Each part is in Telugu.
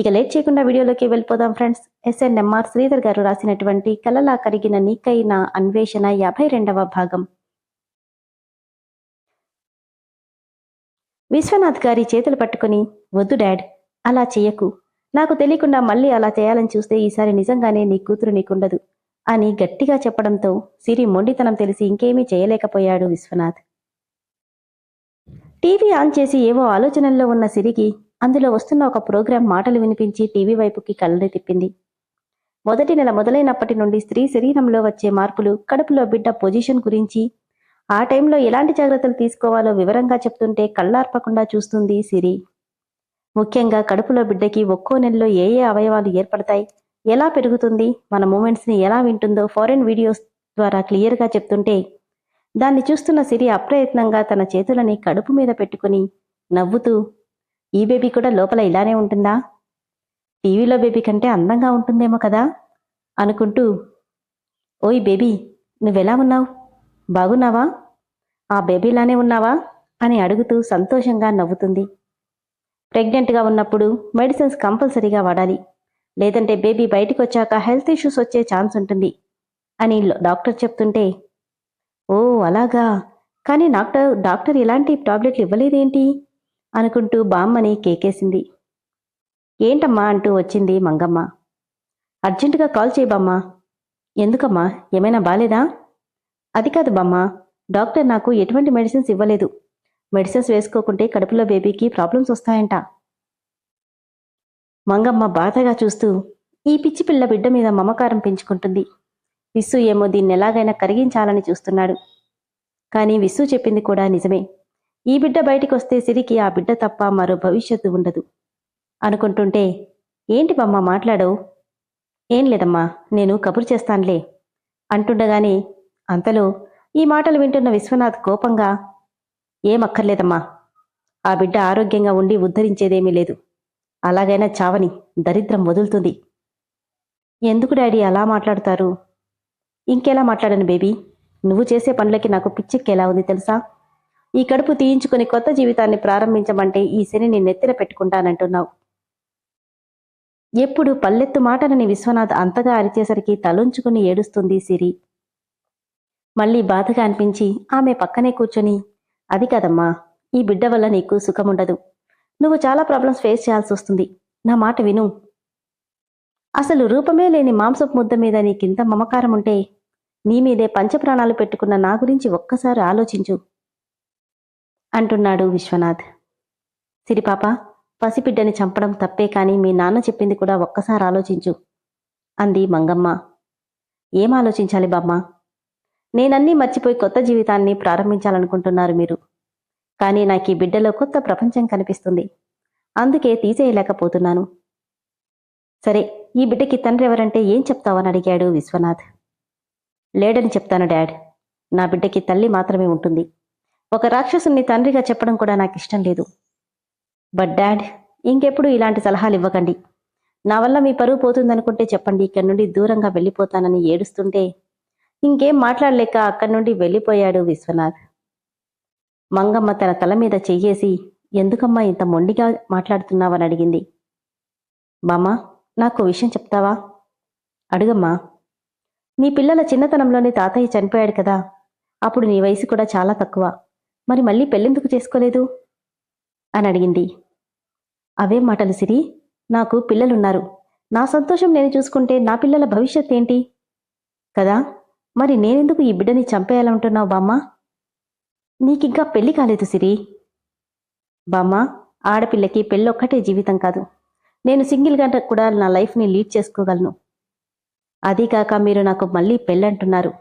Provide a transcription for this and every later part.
ఇక లేట్ చేయకుండా వీడియోలోకి వెళ్ళిపోదాం ఫ్రెండ్స్. ఎస్ఎన్ఎంఆర్ శ్రీధర్ గారు రాసినటువంటి కలలా కరిగిన నీకైన అన్వేషణ యాభై రెండవ భాగం. విశ్వనాథ్ గారి చేతులు పట్టుకుని వద్దు డాడ్ అలా చెయ్యకు. నాకు తెలియకుండా మళ్ళీ అలా చేయాలని చూస్తే ఈసారి నిజంగానే నీ కూతురు నీకుండదు అని గట్టిగా చెప్పడంతో సిరి మొండితనం తెలిసి ఇంకేమీ చేయలేకపోయాడు విశ్వనాథ్. టీవీ ఆన్ చేసి ఏవో ఆలోచనల్లో ఉన్న సిరికి అందులో వస్తున్న ఒక ప్రోగ్రాం మాటలు వినిపించి టీవీ వైపుకి కళ్ళని తిప్పింది. మొదటి నెల మొదలైనప్పటి నుండి స్త్రీ శరీరంలో వచ్చే మార్పులు కడుపులో బిడ్డ పొజిషన్ గురించి ఆ టైంలో ఎలాంటి జాగ్రత్తలు తీసుకోవాలో వివరంగా చెప్తుంటే కళ్ళార్పకుండా చూస్తుంది సిరి. ముఖ్యంగా కడుపులో బిడ్డకి ఒక్కో నెలలో ఏ ఏ అవయవాలు ఏర్పడతాయి ఎలా పెరుగుతుంది మన మూమెంట్స్ని ఎలా వింటుందో ఫారెన్ వీడియోస్ ద్వారా క్లియర్గా చెప్తుంటే దాన్ని చూస్తున్న సిరి అప్రయత్నంగా తన చేతులని కడుపు మీద పెట్టుకుని నవ్వుతూ ఈ బేబీ కూడా లోపల ఇలానే ఉంటుందా? టీవీలో బేబీ కంటే అందంగా ఉంటుందేమో కదా? అనుకుంటూ ఓయ్ బేబీ నువ్వెలా ఉన్నావు? బాగున్నావా? ఆ బేబీలానే ఉన్నావా? అని అడుగుతూ సంతోషంగా నవ్వుతుంది. ప్రెగ్నెంట్గా ఉన్నప్పుడు మెడిసిన్స్ కంపల్సరీగా వాడాలి. లేదంటే బేబీ బయటికి వచ్చాక హెల్త్ ఇష్యూస్ వచ్చే ఛాన్స్ ఉంటుంది అని డాక్టర్ చెప్తుంటే ఓ అలాగా. కానీ డాక్టర్ డాక్టర్ ఇలాంటి టాబ్లెట్లు ఇవ్వలేదేంటి? అనుకుంటూ బామ్మని కేకేసింది. ఏంటమ్మా అంటూ వచ్చింది మంగమ్మ. అర్జెంటుగా కాల్ చేయబమ్మా ఎందుకమ్మా? ఏమైనా బాలేదా? అది కాదు బామ్మ. డాక్టర్ నాకు ఎటువంటి మెడిసిన్స్ ఇవ్వలేదు. మెడిసిన్స్ వేసుకోకుంటే కడుపులో బేబీకి ప్రాబ్లమ్స్ వస్తాయంట. మంగమ్మ బాధగా చూస్తూ ఈ పిచ్చి పిల్ల బిడ్డ మీద మమకారం పెంచుకుంటుంది. విస్సు ఏమో దీన్ని ఎలాగైనా కరిగించాలని చూస్తున్నాడు. కానీ విస్సు చెప్పింది కూడా నిజమే. ఈ బిడ్డ బయటికి వస్తే సిరికి ఆ బిడ్డ తప్ప మరో భవిష్యత్తు ఉండదు. అనుకుంటుంటే ఏంటి బమ్మ మాట్లాడవు? ఏం లేదమ్మా నేను కబురు చేస్తానులే అంటుండగానే అంతలో ఈ మాటలు వింటున్న విశ్వనాథ్ కోపంగా ఏమక్కర్లేదమ్మా ఆ బిడ్డ ఆరోగ్యంగా ఉండి ఉద్ధరించేదేమీ లేదు. అలాగైనా చావని దరిద్రం వదులుతుంది. ఎందుకు డాడీ అలా మాట్లాడతారు? ఇంకెలా మాట్లాడను బేబీ? నువ్వు చేసే పనులకి నాకు పిచ్చెక్కేలా ఉంది తెలుసా? ఈ కడుపు తీయించుకుని కొత్త జీవితాన్ని ప్రారంభించమంటే ఈ శనిని నెత్తిన పెట్టుకుంటానంటున్నావు. ఎప్పుడు పల్లెత్తు మాటనని విశ్వనాథ్ అంతగా అరిచేసరికి తలొంచుకుని ఏడుస్తుంది సిరి. మళ్ళీ బాధగా అనిపించి ఆమె పక్కనే కూర్చొని అది కదమ్మా ఈ బిడ్డ వల్ల నీకు సుఖముండదు. నువ్వు చాలా ప్రాబ్లమ్స్ ఫేస్ చేయాల్సి వస్తుంది నా మాట విను. అసలు రూపమే లేని మాంసపు ముద్ద మీద నీకింత మమకారం ఉంటే నీ మీదే పంచప్రాణాలు పెట్టుకున్న నా గురించి ఒక్కసారి ఆలోచించు. అంటున్నాడు విశ్వనాథ్. సిరిపాప పసిబిడ్డని చంపడం తప్పే కానీ మీ నాన్న చెప్పింది కూడా ఒక్కసారి ఆలోచించు అంది మంగమ్మ. ఏం ఆలోచించాలి బామ్మ? నేనన్నీ మర్చిపోయి కొత్త జీవితాన్ని ప్రారంభించాలనుకుంటున్నారు మీరు. కానీ నాకు ఈ బిడ్డలో కొత్త ప్రపంచం కనిపిస్తుంది. అందుకే తీసేయలేకపోతున్నాను. సరే ఈ బిడ్డకి తండ్రి ఎవరంటే ఏం చెప్తావని అడిగాడు విశ్వనాథ్. లేడని చెప్తాను డాడ్. నా బిడ్డకి తల్లి మాత్రమే ఉంటుంది. ఒక రాక్షసుని తండ్రిగా చెప్పడం కూడా నాకు ఇష్టం లేదు. బట్ డాడ్ ఇంకెప్పుడు ఇలాంటి సలహాలు ఇవ్వకండి. నా వల్ల మీ పరువు పోతుందనుకుంటే చెప్పండి ఇక్కడి నుండి దూరంగా వెళ్ళిపోతానని ఏడుస్తుంటే ఇంకేం మాట్లాడలేక అక్కడి నుండి వెళ్ళిపోయాడు విశ్వనాథ్. మంగమ్మ తన తల మీద చెయ్యేసి ఎందుకమ్మా ఇంత మొండిగా మాట్లాడుతున్నావని అడిగింది. మామ నాకు విషయం చెప్తావా? అడుగమ్మా. నీ పిల్లల చిన్నతనంలోనే తాతయ్య చనిపోయాడు కదా. అప్పుడు నీ వయసు కూడా చాలా తక్కువ. మరి మళ్ళీ పెళ్ళెందుకు చేసుకోలేదు? అని అడిగింది. అవే మాటలు సిరి నాకు పిల్లలున్నారు. నా సంతోషం నేను చూసుకుంటే నా పిల్లల భవిష్యత్ ఏంటి? కదా మరి నేనెందుకు ఈ బిడ్డని చంపేయాలంటున్నావు బామ్మ? నీకింకా పెళ్ళి కాలేదు సిరి. బామ్మ ఆడపిల్లకి పెళ్ళొక్కటే జీవితం కాదు. నేను సింగిల్గా కూడా నా లైఫ్ని లీడ్ చేసుకోగలను. అదీకాక మీరు నాకు మళ్ళీ పెళ్ళంటున్నారు.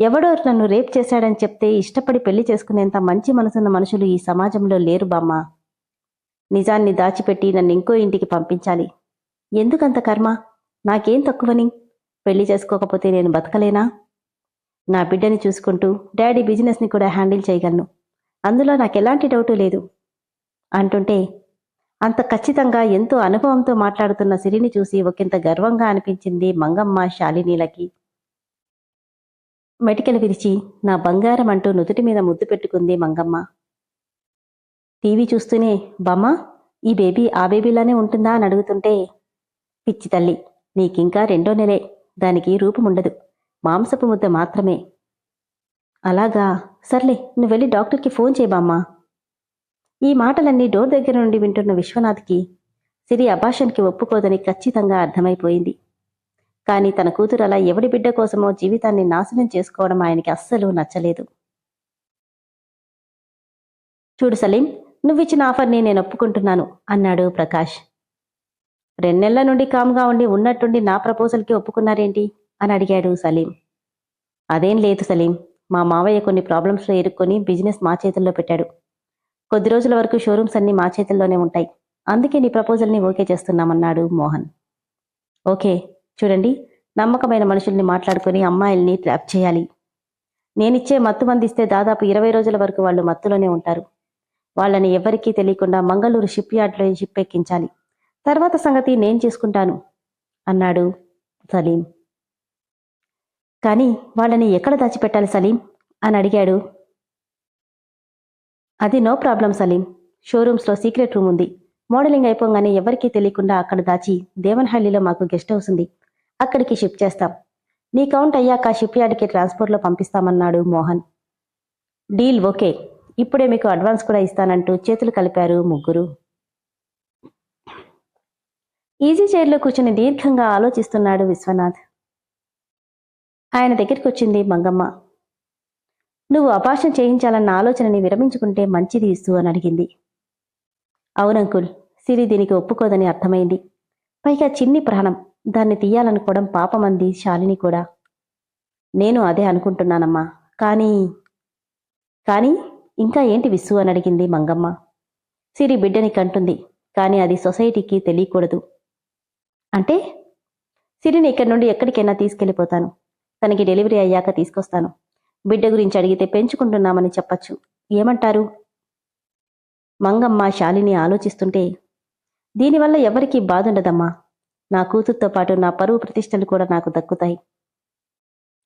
ఎవడో నన్ను రేప్ చేశాడని చెప్తే ఇష్టపడి పెళ్ళి చేసుకునేంత మంచి మనసున్న మనుషులు ఈ సమాజంలో లేరు బామ్మ. నిజాన్ని దాచిపెట్టి నన్ను ఇంకో ఇంటికి పంపించాలి. ఎందుకంత కర్మ? నాకేం తక్కువని? పెళ్ళి చేసుకోకపోతే నేను బతకలేనా? నా బిడ్డని చూసుకుంటూ డాడీ బిజినెస్ని కూడా హ్యాండిల్ చేయగలను. అందులో నాకెలాంటి డౌటు లేదు. అంటుంటే అంత ఖచ్చితంగా ఎంతో అనుభవంతో మాట్లాడుతున్న సిరిని చూసి ఒకంత గర్వంగా అనిపించింది మంగమ్మ శాలినీలకి. మెటికలు విరిచి నా బంగారం అంటూ నుదుటి మీద ముద్దు పెట్టుకుంది మంగమ్మ. టీవీ చూస్తూనే బామ్మ ఈ బేబీ ఆ బేబీలానే ఉంటుందా? అని అడుగుతుంటే పిచ్చి తల్లి నీకింకా రెండో నెలే దానికి రూపముండదు మాంసపు ముద్ద మాత్రమే. అలాగా సర్లే నువ్వు వెళ్ళి డాక్టర్కి ఫోన్ చేయబామ్మా ఈ మాటలన్నీ డోర్ దగ్గర నుండి వింటున్న విశ్వనాథ్కి సిరి అభాషణ్కి ఒప్పుకోదని ఖచ్చితంగా అర్థమైపోయింది. కానీ తన కూతురు అలా ఎవడి బిడ్డ కోసమో జీవితాన్ని నాశనం చేసుకోవడం ఆయనకి అస్సలు నచ్చలేదు. చూడు సలీం నువ్విచ్చిన ఆఫర్ని నేను ఒప్పుకుంటున్నాను అన్నాడు ప్రకాష్. రెండెళ్ళ నుండి కామ్గా ఉండి ఉన్నట్టుండి నా ప్రపోజల్కి ఒప్పుకున్నారేంటి? అని అడిగాడు సలీం. అదేం లేదు సలీం మా మావయ్య కొన్ని ప్రాబ్లమ్స్లో ఇరుక్కొని బిజినెస్ మా చేతుల్లో పెట్టాడు. కొద్ది రోజుల వరకు షోరూమ్స్ అన్ని మా చేతుల్లోనే ఉంటాయి. అందుకే నీ ప్రపోజల్ని ఓకే చేస్తున్నామన్నాడు మోహన్. ఓకే చూడండి నమ్మకమైన మనుషుల్ని మాట్లాడుకొని అమ్మాయిల్ని ట్రాప్ చేయాలి. నేనిచ్చే మత్తు మందిస్తే దాదాపు ఇరవై రోజుల వరకు వాళ్ళు మత్తులోనే ఉంటారు. వాళ్ళని ఎవరికీ తెలియకుండా మంగళూరు షిప్ యార్డ్లో షిప్ ఎక్కించాలి. తర్వాత సంగతి నేను చేసుకుంటాను అన్నాడు సలీం. కానీ వాళ్ళని ఎక్కడ దాచిపెట్టాలి సలీం? అని అడిగాడు. అది నో ప్రాబ్లం సలీం. షోరూమ్స్లో సీక్రెట్ రూమ్ ఉంది. మోడలింగ్ అయిపోగానే ఎవరికీ తెలియకుండా అక్కడ దాచి దేవన్హಳ್ಳಿలో మాకు గెస్ట్ హౌస్ ఉంది. అక్కడికి షిఫ్ట్ చేస్తాం. నీ కౌంట్ అయ్యాక షిప్ యార్డ్కి ట్రాన్స్పోర్ట్లో పంపిస్తామన్నాడు మోహన్. Deal okay. ఇప్పుడే మీకు అడ్వాన్స్ కూడా ఇస్తానంటూ చేతులు కలిపారు ముగ్గురు. ఈజీ చైర్లో కూర్చుని దీర్ఘంగా ఆలోచిస్తున్నాడు విశ్వనాథ్. ఆయన దగ్గరికి వచ్చింది మంగమ్మ. నువ్వు అపాషం చేయించాలన్న ఆలోచనని విరమించుకుంటే మంచిది ఇస్తూ అని అడిగింది. అవునంకుల్ సిరి దీనికి ఒప్పుకోదని అర్థమైంది. పైగా చిన్ని ప్రాణం. దాన్ని తీయాలనుకోవడం పాపమంది శాలిని కూడా. నేను అదే అనుకుంటున్నానమ్మా. కానీ కానీ ఇంకా ఏంటి విస్సు అని అడిగింది మంగమ్మ. సిరి బిడ్డని కంటుంది. కానీ అది సొసైటీకి తెలియకూడదు. అంటే సిరిని ఇక్కడి నుండి ఎక్కడికైనా తీసుకెళ్ళిపోతాను. తనకి డెలివరీ అయ్యాక తీసుకొస్తాను. బిడ్డ గురించి అడిగితే పెంచుకుంటున్నామని చెప్పచ్చు. ఏమంటారు? మంగమ్మ శాలిని ఆలోచిస్తుంటే దీనివల్ల ఎవరికీ బాధుండదమ్మా. నా కూతురుతో పాటు నా పరువు ప్రతిష్టలు కూడా నాకు దక్కుతాయి.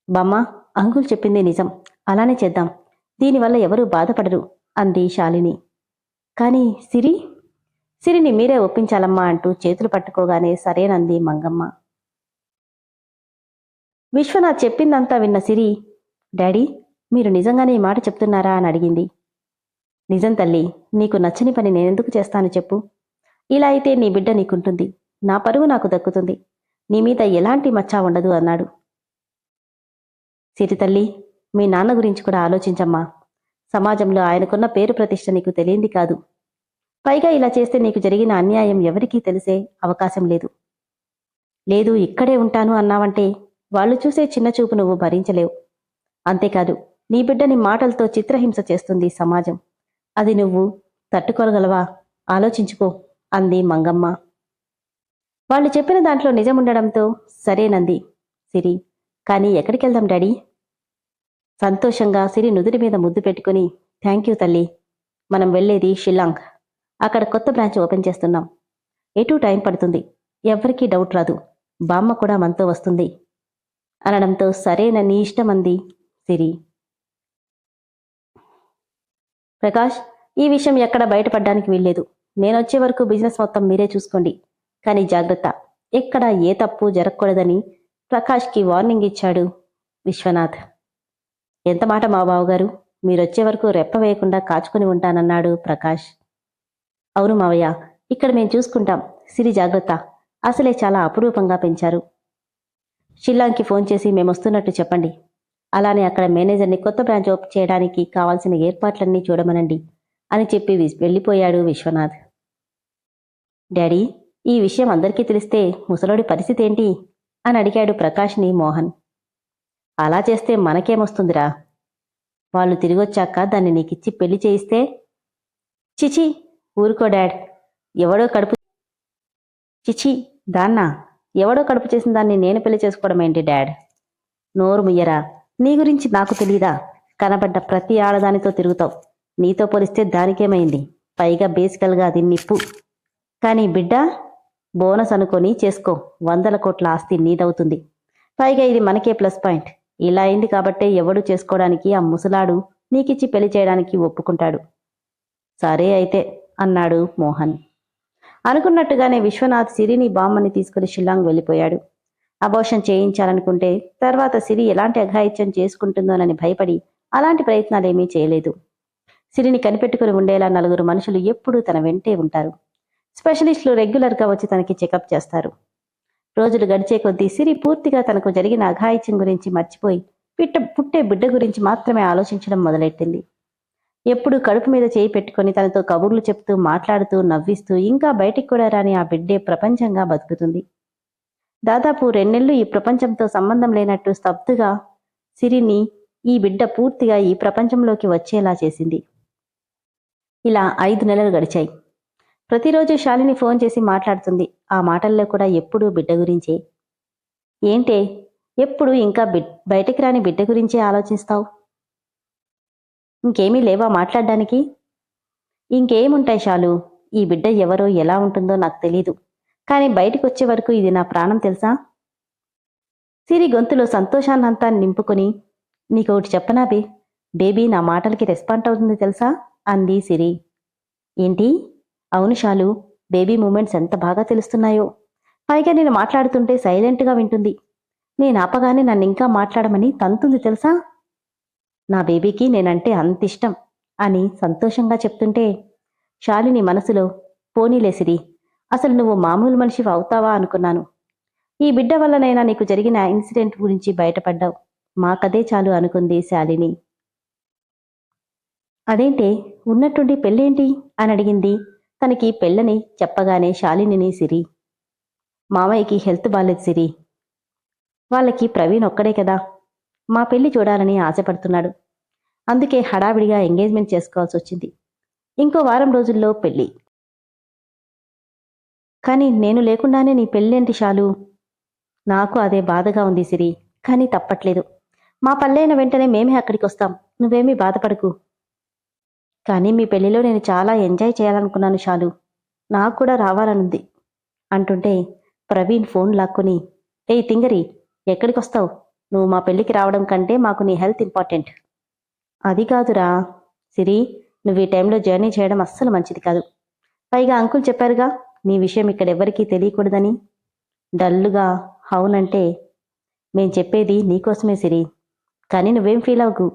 బామ్మ అంకుల్ చెప్పింది నిజం. అలానే చేద్దాం. దీనివల్ల ఎవరూ బాధపడరు అంది శాలిని. కానీ సిరి? సిరిని మీరే ఒప్పించాలమ్మా అంటూ చేతులు పట్టుకోగానే సరేనంది మంగమ్మ. విశ్వనాథ్ చెప్పిందంతా విన్న సిరి డాడీ మీరు నిజంగానే ఈ మాట చెప్తున్నారా? అని అడిగింది. నిజం తల్లి నీకు నచ్చని పని నేనెందుకు చేస్తాను చెప్పు. ఇలా అయితే నీ బిడ్డ నీకుంటుంది. నా పరువు నాకు దక్కుతుంది. నీ మీద ఎలాంటి మచ్చా ఉండదు అన్నాడు. సిరితల్లి మీ నాన్న గురించి కూడా ఆలోచించమ్మా. సమాజంలో ఆయనకున్న పేరు ప్రతిష్ట నీకు తెలియంది కాదు. పైగా ఇలా చేస్తే నీకు జరిగిన అన్యాయం ఎవరికీ తెలిసే అవకాశం లేదు. లేదు ఇక్కడే ఉంటాను అన్నావంటే వాళ్ళు చూసే చిన్న చూపు నువ్వు భరించలేవు. అంతేకాదు నీ బిడ్డని మాటలతో చిత్రహింస చేస్తుంది సమాజం. అది నువ్వు తట్టుకోగలవా? ఆలోచించుకో అంది మంగమ్మ. వాళ్ళు చెప్పిన దాంట్లో నిజముండడంతో సరేనంది సిరి కానీ ఎక్కడికి వెళ్దాం డాడీ? సంతోషంగా సిరి నుదురి మీద ముద్దు పెట్టుకుని థ్యాంక్ యూ తల్లి. మనం వెళ్ళేది షిల్లాంగ్. అక్కడ కొత్త బ్రాంచ్ ఓపెన్ చేస్తున్నాం. ఎటూ టైం పడుతుంది. ఎవ్వరికీ డౌట్ రాదు. బామ్మ కూడా మనతో వస్తుంది. అనడంతో సరేనని ఇష్టమంది సిరి. ప్రకాష్ ఈ విషయం ఎక్కడ బయటపడడానికి వీల్లేదు. నేనొచ్చే వరకు బిజినెస్ మొత్తం మీరే చూసుకోండి. కానీ జాగ్రత్త. ఎక్కడ ఏ తప్పు జరగకూడదని ప్రకాష్కి వార్నింగ్ ఇచ్చాడు విశ్వనాథ్. ఎంత మాట మా బావగారు? మీరొచ్చే వరకు రెప్ప వేయకుండా కాచుకుని ఉంటానన్నాడు ప్రకాష్. అవును మావయ్య ఇక్కడ మేము చూసుకుంటాం. సిరి జాగ్రత్త. అసలే చాలా అపురూపంగా పెంచారు. షిల్లాంగ్కి ఫోన్ చేసి మేము వస్తున్నట్టు చెప్పండి. అలానే అక్కడ మేనేజర్ని కొత్త బ్రాంచ్ ఓపెన్ చేయడానికి కావాల్సిన ఏర్పాట్లన్నీ చూడమనండి అని చెప్పి వెళ్ళిపోయాడు విశ్వనాథ్. డాడీ ఈ విషయం అందరికీ తెలిస్తే ముసలోడి పరిస్థితి ఏంటి అని అడిగాడు ప్రకాష్ని మోహన్. అలా చేస్తే మనకేమొస్తుందిరా? వాళ్ళు తిరిగొచ్చాక దాన్ని నీకిచ్చి పెళ్ళి చేయిస్తే? చిచి ఊరుకో డాడ్. ఎవడో కడుపు చిచి దాన్నా ఎవడో కడుపు చేసిన దాన్ని నేను పెళ్ళి చేసుకోవడం ఏంటి డాడ్? నోరు ముయ్యరా? నీ గురించి నాకు తెలియదా కనబడ్డ ప్రతి ఆడదానితో తిరుగుతావు. నీతో పోలిస్తే దానికేమైంది? పైగా బేసికల్గా అది నిప్పు. కానీ బిడ్డ బోనస్ అనుకొని చేసుకో. వందల కోట్ల ఆస్తి నీదవుతుంది. పైగా ఇది మనకే ప్లస్ పాయింట్. ఇలా అయింది కాబట్టే ఎవడు చేసుకోవడానికి ఆ ముసలాడు నీకిచ్చి పెళ్ళి చేయడానికి ఒప్పుకుంటాడు. సరే అయితే అన్నాడు మోహన్. అనుకున్నట్టుగానే విశ్వనాథ్ సిరిని బామ్మని తీసుకుని షిల్లాంగ్ వెళ్ళిపోయాడు. అబోషన్ చేయించాలనుకుంటే తర్వాత సిరి ఎలాంటి అఘాయిత్యం చేసుకుంటుందోనని భయపడి అలాంటి ప్రయత్నాలేమీ చేయలేదు. సిరిని కనిపెట్టుకుని ఉండేలా నలుగురు మనుషులు ఎప్పుడూ తన వెంటే ఉంటారు. స్పెషలిస్టులు రెగ్యులర్గా వచ్చి తనకి చెకప్ చేస్తారు. రోజులు గడిచే కొద్దీ సిరి పూర్తిగా తనకు జరిగిన అఘాయిత్యం గురించి మర్చిపోయి పిట్ట పుట్టే బిడ్డ గురించి మాత్రమే ఆలోచించడం మొదలెట్టింది. ఎప్పుడు కడుపు మీద చేయి పెట్టుకొని తనతో కబుర్లు చెప్తూ మాట్లాడుతూ నవ్విస్తూ ఇంకా బయటికి కూడా రాని ఆ బిడ్డే ప్రపంచంగా బతుకుతుంది. దాదాపు రెండెళ్ళు ఈ ప్రపంచంతో సంబంధం లేనట్టు స్తబ్దుగా సిరిని ఈ బిడ్డ పూర్తిగా ఈ ప్రపంచంలోకి వచ్చేలా చేసింది. ఇలా ఐదు నెలలు గడిచాయి. ప్రతిరోజు శాలిని ఫోన్ చేసి మాట్లాడుతుంది. ఆ మాటల్లో కూడా ఎప్పుడూ బిడ్డ గురించే. ఏంటే? ఎప్పుడు ఇంకా బి బయటకు రాని బిడ్డ గురించే ఆలోచిస్తావు? ఇంకేమీ లేవా మాట్లాడడానికి? ఇంకేముంటాయి శాలు? ఈ బిడ్డ ఎవరో ఎలా ఉంటుందో నాకు తెలీదు. కానీ బయటకు వచ్చే వరకు ఇది నా ప్రాణం తెలుసా? సిరి గొంతులో సంతోషాన్నంతా నింపుకొని నీకొకటి చెప్పనాబే బేబీ నా మాటలకి రెస్పాండ్ అవుతుంది తెలుసా? అంది సిరి. ఏంటి? అవును షాలు బేబీ మూమెంట్స్ ఎంత బాగా తెలుస్తున్నాయో. పైగా నేను మాట్లాడుతుంటే సైలెంట్గా వింటుంది. నేను ఆపగానే నన్ను ఇంకా మాట్లాడమని తంతుంది తెలుసా? నా బేబీకి నేనంటే అంత ఇష్టం అని సంతోషంగా చెప్తుంటే శాలిని మనసులో పోనీలేసిరి అసలు నువ్వు మామూలు మనిషివి అవుతావా అనుకున్నాను. ఈ బిడ్డ వల్లనైనా నీకు జరిగిన ఇన్సిడెంట్ గురించి బయటపడ్డావు. మాకదే చాలు అనుకుంది శాలిని. అదేంటే ఉన్నట్టుండి పెళ్ళేంటి? అని అడిగింది తనకి పెళ్ళని చెప్పగానే శాలినిని సిరి మామయ్యకి హెల్త్ బాలేదు సిరి. వాళ్ళకి ప్రవీణ్ ఒక్కడే కదా మా పెళ్ళి చూడాలని ఆశపడుతున్నాడు. అందుకే హడావిడిగా ఎంగేజ్మెంట్ చేసుకోవాల్సి వచ్చింది. ఇంకో వారం రోజుల్లో పెళ్ళి కానీ నేను లేకుండానే నీ పెళ్ళేంటి షాలు నాకు అదే బాధగా ఉంది సిరి కానీ తప్పట్లేదు. మా పల్లైన వెంటనే మేమే అక్కడికి వస్తాం నువ్వేమీ బాధపడకు. కానీ మీ పెళ్ళిలో నేను చాలా ఎంజాయ్ చేయాలనుకున్నాను షాలు. నాకు కూడా రావాలనుంది. అంటుంటే ప్రవీణ్ ఫోన్ లాక్కుని ఏయ్ తింగరి ఎక్కడికి వస్తావు నువ్వు మా పెళ్ళికి రావడం కంటే మాకు నీ హెల్త్ ఇంపార్టెంట్. అది కాదురా సిరి నువ్వు ఈ టైంలో జర్నీ చేయడం అస్సలు మంచిది కాదు. పైగా అంకుల్ చెప్పారుగా నీ విషయం ఇక్కడ ఎవ్వరికీ తెలియకూడదని. డల్లుగా అవునంటే మేం చెప్పేది నీకోసమే సిరి కానీ నువ్వేం ఫీల్ అవ్వకు.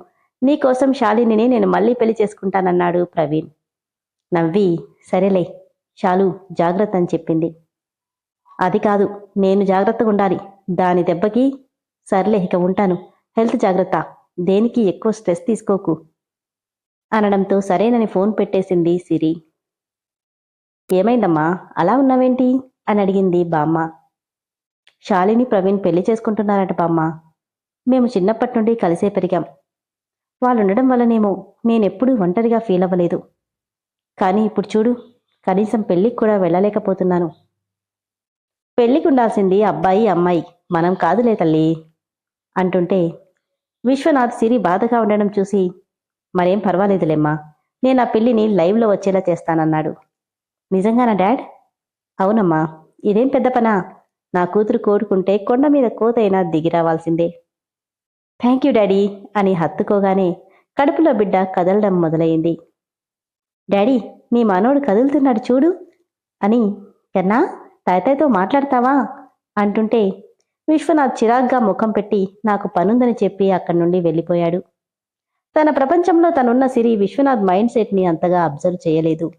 నీకోసం శాలినిని నేను మళ్ళీ పెళ్ళి చేసుకుంటానన్నాడు ప్రవీణ్. నవ్వి సరేలే శాలు జాగ్రత్త అని చెప్పింది. అది కాదు నేను జాగ్రత్తగా ఉండాలి. దాని దెబ్బకి సర్లే ఇక ఉంటాను. హెల్త్ జాగ్రత్త. దేనికి ఎక్కువ స్ట్రెస్ తీసుకోకు. అనడంతో సరేనని ఫోన్ పెట్టేసింది సిరి. ఏమైందమ్మా? అలా ఉన్నావేంటి? అని అడిగింది బామ్మ. శాలిని ప్రవీణ్ పెళ్ళి చేసుకుంటున్నారట బామ్మ. మేము చిన్నప్పటి నుండి కలిసే పెరిగాం. వాళ్ళు ఉండడం వల్లనేమో నేనెప్పుడూ ఒంటరిగా ఫీల్ అవ్వలేదు. కానీ ఇప్పుడు చూడు కనీసం పెళ్ళికి కూడా వెళ్ళలేకపోతున్నాను. పెళ్ళికి ఉండాల్సింది అబ్బాయి అమ్మాయి మనం కాదులే తల్లి అంటుంటే విశ్వనాథ్ సిరి బాధగా ఉండడం చూసి మరేం పర్వాలేదులేమ్మా నేను ఆ పెళ్ళిని లైవ్లో వచ్చేలా చేస్తానన్నాడు. నిజంగానా డాడ్? అవునమ్మా ఇదేం పెద్ద పనా? నా కూతురు కోరుకుంటే కొండ మీద కోతైనా దిగి రావాల్సిందే. థ్యాంక్ యూ డాడీ అని హత్తుకోగానే కడుపులో బిడ్డ కదలడం మొదలైంది. డాడీ మీ మనోడు కదులుతున్నాడు చూడు అని కన్నా తాతయ్యతో మాట్లాడతావా? అంటుంటే విశ్వనాథ్ చిరాగ్గా ముఖం పెట్టి నాకు పనుందని చెప్పి అక్కడి నుండి వెళ్ళిపోయాడు. తన ప్రపంచంలో తనున్న సిరి విశ్వనాథ్ మైండ్ సెట్ని అంతగా అబ్జర్వ్ చేయలేదు.